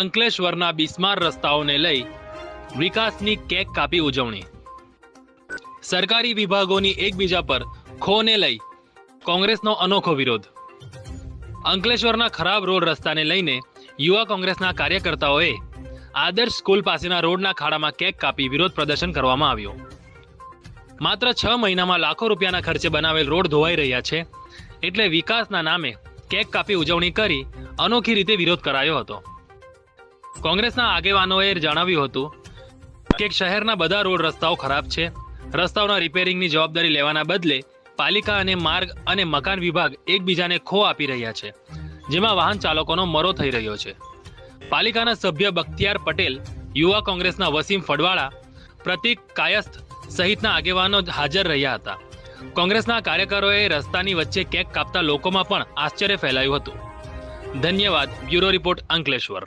અંકલેશ્વરના બિસ્માર રસ્તાઓને લઈ વિકાસની કેક કાપી ઉજવણી. સરકારી વિભાગોની એકબીજા પર ખોને લઈ કોંગ્રેસનો અનોખો વિરોધ. અંકલેશ્વરના ખરાબ રોડ રસ્તાને લઈને યુવા કોંગ્રેસના કાર્યકર્તાઓએ આદર્શ સ્કૂલ પાસેના રોડના ખાડામાં કેક કાપી વિરોધ પ્રદર્શન કરવામાં આવ્યો. માત્ર છ મહિનામાં લાખો રૂપિયાના ખર્ચે બનાવેલ રોડ ધોવાઈ રહ્યા છે એટલે વિકાસના નામે કેક કાપી ઉજવણી કરી અનોખી રીતે વિરોધ કરાયો હતો. કોંગ્રેસના આગેવાનોએ જણાવ્યું હતું કે શહેરના બધા રોડ રસ્તાઓ ખરાબ છે. રસ્તાઓના રિપેરિંગની જવાબદારી લેવાના બદલે પાલિકા અને માર્ગ અને મકાન વિભાગ એકબીજાને ખો આપી રહ્યા છે, જેમાં વાહન ચાલકોનો મરો થઈ રહ્યો છે. પાલિકાના સભ્ય બખ્તિયાર પટેલ, યુવા કોંગ્રેસના વસીમ ફડવાળા, પ્રતિક કાયસ્થ સહિતના આગેવાનો હાજર રહ્યા હતા. કોંગ્રેસના કાર્યકરોએ રસ્તાની વચ્ચે કેક કાપતા લોકોમાં પણ આશ્ચર્ય ફેલાયું હતું. ધન્યવાદ, બ્યુરો રિપોર્ટ અંકલેશ્વર.